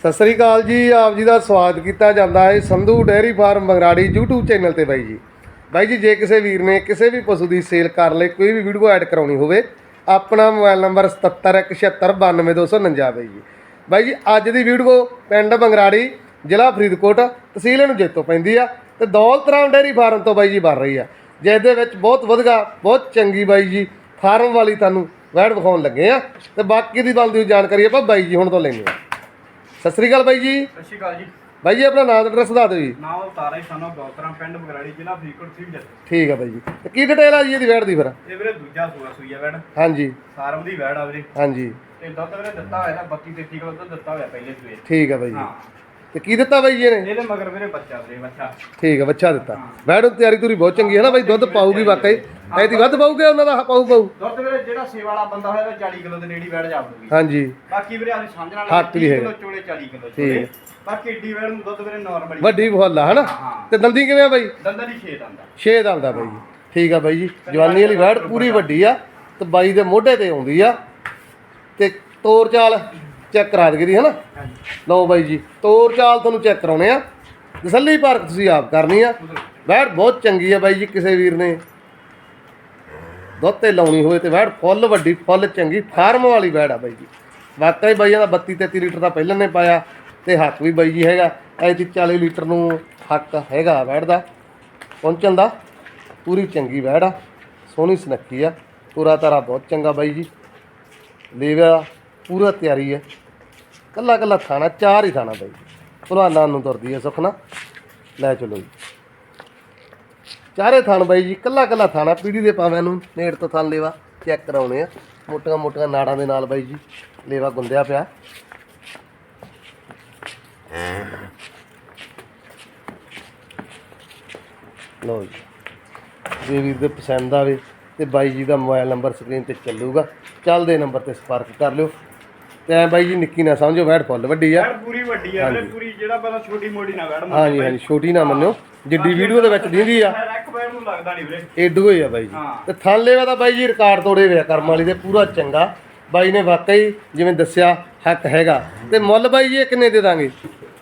ਸਤਿ ਸ੍ਰੀ ਅਕਾਲ ਜੀ, ਆਪ ਜੀ ਦਾ ਸਵਾਗਤ ਕੀਤਾ ਜਾਂਦਾ ਹੈ Sandhu dairy farm Mangrari YouTube channel ਤੇ ਬਾਈ ਜੀ। ਬਾਈ ਜੀ, ਜੇ ਕਿਸੇ ਵੀਰ ਨੇ ਕਿਸੇ ਵੀ ਪਸ਼ੂ ਦੀ ਸੇਲ ਕਰ ਲਈ, ਕੋਈ ਵੀ ਵੀਡੀਓ ਐਡ ਕਰਾਉਣੀ ਹੋਵੇ, ਆਪਣਾ ਮੋਬਾਈਲ ਨੰਬਰ 7717929249 ਬਾਈ ਜੀ। ਬਾਈ ਜੀ, ਅੱਜ ਦੀ ਵੀਡੀਓ ਪਿੰਡ ਮੰਗਰਾੜੀ ਜ਼ਿਲ੍ਹਾ ਫਰੀਦਕੋਟ, ਤਹਿਸੀਲ ਨੂੰ ਜੇਤੋਂ ਪੈਂਦੀ ਆ ਤੇ ਦੌਲਤਰਾਮ ਡੇਅਰੀ ਫਾਰਮ ਤੋਂ ਬਾਈ ਜੀ ਬਣ ਰਹੀ ਆ ਜਿਸ ਦੇ ਵਿੱਚ ਬਹੁਤ ਵਧੀਆ, ਬਹੁਤ ਚੰਗੀ ਬਾਈ ਜੀ, ਫਾਰਮ ਵਾਲੀ ਤੁਹਾਨੂੰ ਵੈਡ ਵਿਖਾਉਣ ਲੱਗੇ ਆ। ਤੇ ਬਾਕੀ ਦੀ ਬਣਦੀ ਦੀ ਜਾਣਕਾਰੀ ਆਪਾਂ ਬਾਈ ਜੀ ਹੁਣ ਤੋਂ ਲੈਂਦੇ ਆ। ਸਤਿ ਸ੍ਰੀ ਅਕਾਲ ਬਾਈ ਜੀ। ਸਤਿ ਸ਼੍ਰੀ ਅਕਾਲ ਜੀ। ਬਾਈ ਜੀ ਆਪਣਾ ਨਾਮ ਤੇ ਐਡਰੈਸ ਦੱਸ ਦਿਓ ਜੀ। ਨਾਮ ਤਾਰਾ ਹੀ ਸਾਨੂੰ ਗੌਤਰਾ ਪਿੰਡ ਬਗਰਾੜੀ ਜ਼ਿਲ੍ਹਾ ਫਰੀਦਕੋਟ ਸਿੰਘ ਜੱਟ ਠੀਕ ਆ ਬਾਈ ਜੀ। ਤੇ ਕੀ ਡਿਟੇਲ ਆ ਜੀ ਇਹਦੀ ਵੈੜ ਦੀ ਫਿਰ? ਇਹ ਵੀਰੇ ਦੂਜਾ ਸੂਆ ਸੂਈ ਆ ਵੈੜ। ਹਾਂਜੀ। ਸਾਰਮ ਦੀ ਵੈੜ ਆ ਵੀਰੇ। ਹਾਂਜੀ। ਤੇ ਦੁੱਧ ਵੀਰੇ ਦਿੱਤਾ ਹੋਇਆ ਨਾ 32 33 ਕਿਲੋ ਦੁੱਧ ਦਿੱਤਾ ਹੋਇਆ ਪਹਿਲੇ ਸੂਏ ਠੀਕ ਆ ਬਾਈ ਜੀ। ਹਾਂ। ਤੇ ਕੀ ਦਿੱਤਾ ਬਾਈ ਜੀ ਇਹਨੇ? ਇਹਦੇ ਮਗਰ ਵੀਰੇ ਬੱਚਾ ਵੀਰੇ ਬੱਚਾ। ਠੀਕ ਆ ਬੱਚਾ ਦਿੱਤਾ। ਵੈੜ ਨੂੰ ਤਿਆਰੀ ਤੁਰੀ ਬਹੁਤ ਚੰਗੀ ਹੈ ਨਾ ਬਾਈ ਦੁੱਧ ਪਾਊਗੀ ਵਾਕਈ। ਐਦੀ ਵੱਧ ਪਾਊਗੇ ਉਹਨਾਂ ਦਾ ਪਾਊ ਪਾਊ ਦੁੱਧ ਵੀਰੇ ਜਿਹੜਾ ਸੇਵਾ ਵਾਲਾ ਬੰਦਾ ਹੋਇਆ ਉਹ 40 ਕਿਲੋ ਦੇ ਨੇੜੇ ਵੈੜ ਜਾਊਗੀ ਹਾਂਜੀ। ਬਾਕੀ ਵੀਰੇ ਅਸੀਂ ਸਮਝ ਨਾਲ ਵੀ ਹੈਗਾ। ਕਿਲੋ ਚੋਲੇ 40 ਕਿਲੋ ਠੀਕ। ਚੋਲੇ। ਬਾਕੀ ਏਡੀ ਵੈੜ ਨੂੰ ਦੁੱਧ ਵੀਰੇ ਨਾਰਮਲ ਵੱਡੀ ਫੁੱਲ ਹਨਾ? ਤੇ ਦੰਦੀ ਕਿਵੇਂ ਆ ਬਾਈ? ਦੰਦਾਂ ਦੀ ਛੇਦ ਆਂਦਾ ਛੇ ਦਲ ਦਾ ਬਾਈ ਜੀ। ਠੀਕ ਆ ਬਾਈ ਜੀ। ਜਵਾਨੀ ਵਾਲੀ ਵੈੜ ਪੂਰੀ ਵੱਡੀ ਆ। ਤੇ ਬਾਈ ਦੇ ਮੋਢੇ ਤੇ ਆਉਂਦੀ ਆ। ਤੇ ਤੋਰ ਚਾਲ ਚੈੱਕ ਕਰਾ ਦਈਏ ਦੀ ਹਨਾ? ਲਓ ਬਾਈ ਜੀ ਤੋਰ ਚਾਲ ਤੁਹਾਨੂੰ ਚੈੱਕ ਕਰਾਉਣੇ ਆ। ਤਸੱਲੀ ਪਾਰਕ ਤੁਸੀਂ ਆਪ ਕਰਨੀ ਆ। ਵੈੜ ਬਹੁਤ ਚੰਗੀ ਆ ਬਾਈ ਜੀ ਕਿਸੇ ਵੀਰ ਨੇ। ਦੁੱਧ ਤੇ ਲਾਉਣੀ ਹੋਵੇ ਤੇ ਵੈੜ ਫੁੱਲ ਵੱਡੀ, ਫੁੱਲ ਚੰਗੀ, ਫਾਰਮ ਵਾਲੀ ਵੈੜ ਆ ਬਾਈ ਜੀ। ਵਾਕਈ ਬਾਈਆਂ ਦਾ 32 33 ਲੀਟਰ ਦਾ ਪਹਿਲਾਂ ਨੇ ਪਾਇਆ ਤੇ ਹੱਕ ਵੀ ਬਾਈ ਜੀ ਹੈਗਾ। ਐਤੀ 40 ਲੀਟਰ ਨੂੰ ਹੱਕ ਹੈਗਾ ਵੈੜ ਦਾ। ਪਹੁੰਚਣ ਦਾ ਪੂਰੀ ਚੰਗੀ ਵੈੜ ਆ, ਸੋਹਣੀ ਸੁਨੱਖੀ ਆ, ਪੂਰਾ ਤਾਰਾ ਬਹੁਤ ਚੰਗਾ ਬਾਈ ਜੀ। ਲੇਵਾ ਪੂਰਾ ਤਿਆਰੀ ਹੈ ਕੱਲਾ ਕੱਲਾ ਖਾਣਾ ਚਾਰ ਹੀ ਖਾਣਾ ਬਾਈ ਭਲਵਾਨਾਂ ਨੂੰ ਤੁਰਦੀ ਹੈ ਸੁਖਨਾ ਲੈ ਚਲੋ ਜੀ। ਚਾਰੇ ਥਾਣ ਬਾਈ ਜੀ ਕੱਲਾ ਕੱਲਾ ਥਾਣਾ ਪੀੜੀ ਦੇ ਪਾਵਿਆਂ ਨੂੰ ਨੇੜ ਤੋਂ ਥਾਣ ਲੇਵਾ ਚੈੱਕ ਕਰਾਉਣੇ ਆ। ਮੋਟੀਆਂ ਮੋਟੀਆਂ ਨਾੜਾਂ ਦੇ ਨਾਲ ਬਾਈ ਜੀ ਲੇਵਾ ਗੁੰਦਿਆ ਪਿਆ। ਲਓ ਜੀ ਜੇ ਵੀਰ ਦੇ ਪਸੰਦ ਆਵੇ ਤੇ ਬਾਈ ਜੀ ਦਾ ਮੋਬਾਈਲ ਨੰਬਰ ਸਕਰੀਨ ਤੇ ਚੱਲੂਗਾ। ਚੱਲਦੇ ਨੰਬਰ ਤੇ ਸੰਪਰਕ ਕਰ ਲਿਓ। ਤੇ ਬਾਈ ਜੀ ਨਿੱਕੀ ਨਾ ਸਮਝੋ ਵੈੜ ਫੁੱਲ ਵੱਡੀ ਆ। ਪੂਰੀ ਵੱਡੀ ਆ ਪੂਰੀ ਜਿਹੜਾ ਬੰਦਾ ਛੋਟੀ ਮੋਟੀ ਨਾ ਵੈੜ ਹਾਂਜੀ ਹਾਂਜੀ ਛੋਟੀ ਨਾ ਮੰਨਿਓ। ਜਿੱਡੀ ਵੀਡੀਓ ਦੇ ਵਿੱਚ ਦਿੰਦੀ ਆ। ਨੂੰ ਲੱਗਦਾ ਨਹੀਂ ਵੀਰੇ। ਏਡੂ ਹੀ ਆ ਬਾਈ ਜੀ। ਹਾਂ। ਤੇ ਲੇਵਾ ਤਾਂ ਬਾਈ ਜੀ ਰਿਕਾਰਡ ਤੋੜੇ ਹੋਇਆ ਕਰਮ ਵਾਲੀ ਦੇ ਪੂਰਾ ਚੰਗਾ। ਬਾਈ ਨੇ ਵਾਕਈ ਜਿਵੇਂ ਦੱਸਿਆ ਹੱਕ ਹੈਗਾ। ਤੇ ਮੁੱਲ ਬਾਈ ਜੀ ਇਹ ਕਿੰਨੇ ਦੇ ਦਾਂਗੇ?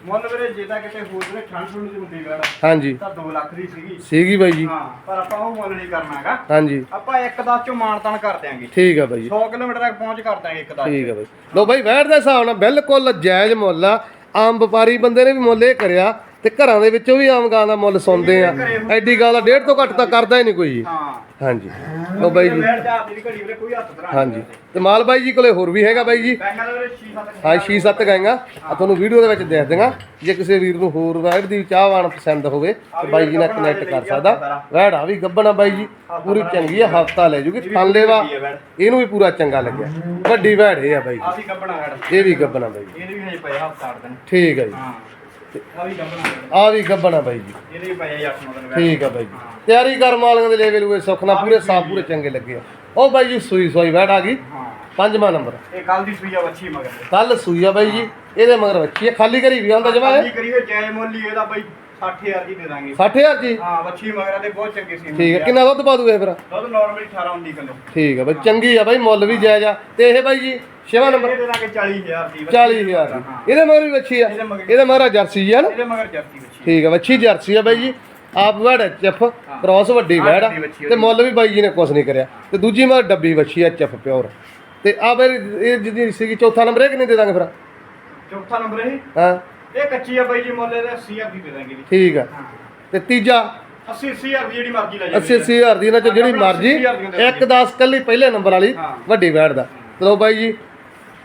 ਮੁੱਲ ਵੀਰੇ ਜੇ ਤਾਂ ਕਿਤੇ ਹੋਰ ਵੀਰੇ ਠੰਡ ਠੁੰਡ ਦੀ ਹੁੰਦੀ ਵੈੜ ਹਾਂਜੀ। ਤਾਂ 2 ਲੱਖ ਦੀ ਸੀਗੀ। ਸੀਗੀ ਬਾਈ ਜੀ। ਹਾਂ ਪਰ ਆਪਾਂ ਉਹ ਮੁੱਲ ਨਹੀਂ ਕਰਨਾ ਹੈਗਾ। ਹਾਂਜੀ। ਆਪਾਂ ਇੱਕ ਦਸ ਚੋਂ ਮਾਨਤਾਨ ਕਰ ਦਿਆਂਗੇ। ਠੀਕ ਆ ਬਾਈ ਜੀ। 100 ਕਿਲੋਮੀਟਰ ਤੱਕ ਪਹੁੰਚ ਕਰ ਦਿਆਂਗੇ ਇੱਕ ਦਸ ਠੀਕ ਆ ਬਾਈ। ਲੋ ਬਾਈ ਵੈਟ ਦੇ ਹਿਸਾਬ ਨਾਲ ਬਿਲਕੁਲ ਜਾਇਜ਼ ਮੁੱਲ ਆ। ਆਮ ਵਪਾਰੀ ਬੰਦੇ ਨੇ ਵੀ ਮੁੱਲ ਇਹ ਕਰਿਆ ਤੇ ਘਰਾਂ ਦੇ ਵਿੱਚੋਂ ਵੀ ਆਮ ਗਾਂ ਦਾ ਮੁੱਲ ਸੁਣਦੇ ਆ। ਐਡੀ ਗਾਂ ਦਾ ਡੇਢ ਤੋਂ ਘੱਟ ਤਾਂ ਕਰਦਾ ਹੀ ਨਹੀਂ ਕੋਈ। ਜੀ ਹਾਂ। ਹਾਂਜੀ। ਲੋ ਬਾਈ ਜੀ। ਹਾਂਜੀ। ਤੇ ਮਾਲ ਬਾਈ ਜੀ ਕੋਲੇ ਹੋਰ ਵੀ ਹੈਗਾ ਬਾਈ ਜੀ? ਬੈਂਕਾਂ ਦੇ ਵੀਰੇ 6 7 ਹਾਂ ਛੇ ਸੱਤ ਗਾਈਆਂ ਆ ਤੁਹਾਨੂੰ ਵੀਡੀਓ ਦੇ ਵਿੱਚ ਦੇਖ ਦਿਆਂਗਾ। ਜੇ ਕਿਸੇ ਵੀਰ ਨੂੰ ਹੋਰ ਵੈੜ ਦੀ ਚਾਹਵਾਨ ਪਸੰਦ ਹੋਵੇ ਤੇ ਬਾਈ ਜੀ ਨਾਲ ਕਨੈਕਟ ਕਰ ਸਕਦਾ। ਵੈੜ ਆ ਵੀ ਗੱਬਣਾ ਬਾਈ ਜੀ। ਪੂਰੀ ਚੰਗੀ ਆ ਹਫਤਾ ਲੈ ਜੂਗੀ। ਥਾਲੇ ਵਾ। ਇਹਨੂੰ ਵੀ ਪੂਰਾ ਚੰਗਾ ਲੱਗਿਆ। ਵੱਡੀ ਵੈੜ ਇਹ ਆ ਬਾਈ ਜੀ। ਆ ਵੀ ਗੱਬਣਾ ਵੈੜ ਇਹ ਵੀ ਗੱਬਣਾ ਬਾਈ ਜੀ। ਇਹਦੇ ਵੀ ਹਜੇ ਪਏ ਹੱਥ ਸਾੜ ਦੇਣ ਠੀਕ ਆ ਜੀ। ਹਾਂ। ਆ ਵੀ ਗੱਬਣਾ ਬਾਈ ਜੀ। ਇਹਦੇ ਵੀ ਪਏ 8 9 ਦਿਨ ਠੀਕ ਆ ਬਾਈ ਜੀ। ਤਿਆਰੀ ਕਰਮ ਵਾਲਿਆਂ ਦੇ ਲੈਵਲ ਹੋਏ ਸੁਖਨਾ ਪੂਰੇ ਸਾਫ਼ ਪੂਰੇ ਚੰਗੇ ਲੱਗੇ ਆ। ਉਹ ਬਾਈ ਜੀ ਸੂਈ ਸੂਈ ਵੈੜ ਆ ਗਈ। ਪੰਜਵਾਂ ਨੰਬਰ। ਇਹ ਕੱਲ ਦੀ ਸੂਈ ਆ ਵੱਛੀ ਮਗਰ। ਕੱਲ ਸੂਈ ਆ ਬਾਈ ਜੀ। ਇਹਦੇ ਮਗਰ ਬੱਚੀ ਆ। ਖਾਲੀ ਕਰੀ ਵੀ ਆਉਂਦਾ ਜਮਾ ਕੀ ਕਰੀਏ ਜੈ ਮੁੱਲ ਇਹਦਾ ਬਾਈ 60000 ਦੀ ਦੇ ਦਾਂਗੇ। 60000 ਜੀ? ਹਾਂ ਵੱਛੀ ਮਗਰਾਂ ਦੇ ਬਹੁਤ ਚੰਗੇ ਸੀ ਠੀਕ ਹੈ ਕਿੰਨਾ ਦੁੱਧ ਪਾ ਦੂਗੇ ਫਿਰ? ਦੁੱਧ ਨਾਰਮਲੀ 18 19 ਕਿਲੋ। ਠੀਕ ਹੈ ਬਾਈ ਚੰਗੀ ਆ ਬਾਈ ਮੁੱਲ ਵੀ ਜਾਇਜ਼ ਆ। ਤੇ ਇਹ ਬਾਈ ਜੀ ਛੇਵਾਂ ਨੰਬਰ? ਦੇ ਦਾਂਗੇ 40000 ਦੀ 40000 ਦੀ ਹਾਂ। ਇਹਦੇ ਮਗਰ ਵੀ ਵੱਛੀ ਆ। ਇਹਦੇ ਮਗਰ- ਜਰਸੀ ਆ ਨਾ? ਇਹਦੇ ਮਗਰ ਜਰਸੀ ਵੱਛੀ ਠੀਕ ਹੈ ਵੱਛੀ ਜਰਸੀ ਆ ਬਾਈ ਜੀ। ਆਪ ਵੜ ਚਫ ਕ੍ਰਾਸ ਵੱਡੀ ਵੜ ਤੇ ਮੁੱਲ ਵੀ ਬਾਈ ਜੀ ਨੇ ਕੁਝ ਨਹੀਂ ਕਰਿਆ। ਤੇ ਦੂਜੀ ਮਗਰ ਡੱਬੀ ਵੱਛੀ ਆ ਚਫ ਪਿਓਰ। ਤੇ ਆ ਬਾਈ ਇਹ ਜਿਹੜੀ ਸੀਗੀ ਚੌਥਾ ਨੰਬਰ ਇਹ ਕਿੰਨੇ ਦੇ ਦਾਂਗੇ ਫਿਰ? ਚੌਥਾ ਨੰਬਰ ਇਹ? ਹਾਂ। ਇਹ ਕੱਚੀ ਆ ਬਾਈ ਜੀ ਮੁੱਲ ਇਹਦੇ 80000 ਦੀ ਦੇ ਦਾਂਗੇ ਜੀ। ਠੀਕ ਆ। ਹਾਂ। ਤੇ ਤੀਜਾ? 80 80000 ਦੀ ਜਿਹੜੀ ਮਰਜ਼ੀ ਲੈ ਜਾਓ 80 80000 ਦੀ ਇਹਨਾਂ ਚ ਜਿਹੜੀ ਮਰਜ਼ੀ। ਇੱਕ 10 ਕੱਲੀ ਪਹਿਲੇ ਨੰਬਰ ਵਾਲੀ। ਵੱਡੀ ਵੈੜ ਦਾ। ਚਲੋ ਬਾਈ ਜੀ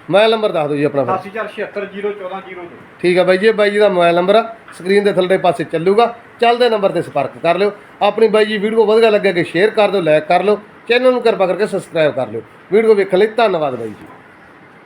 ਮੋਬਾਈਲ ਨੰਬਰ ਦੱਸ ਦਿਓ ਜੀ ਆਪਣਾ ਫਿਰ। 80476014002 ਠੀਕ ਆ ਬਾਈ ਜੀ ਬਾਈ ਜੀ ਦਾ ਮੋਬਾਈਲ ਨੰਬਰ ਸਕਰੀਨ ਦੇ ਥੱਲੇ ਪਾਸੇ ਚੱਲੂਗਾ। ਚੱਲਦੇ ਨੰਬਰ ਤੇ ਸੰਪਰਕ ਕਰ ਲਿਓ। ਆਪਣੀ ਬਾਈ ਜੀ ਵੀਡੀਓ ਵਧੀਆ ਲੱਗੇ ਕਿ ਸ਼ੇਅਰ ਕਰ ਦਿਓ ਲਾਈਕ ਕਰ ਲਿਓ। ਚੈਨਲ ਨੂੰ ਕਿਰਪਾ ਕਰਕੇ ਸਬਸਕ੍ਰਾਈਬ ਕਰ ਲਿਓ। ਵੀਡੀਓ ਵੇਖਣ ਲਈ ਧੰਨਵਾਦ ਬਾਈ ਜੀ।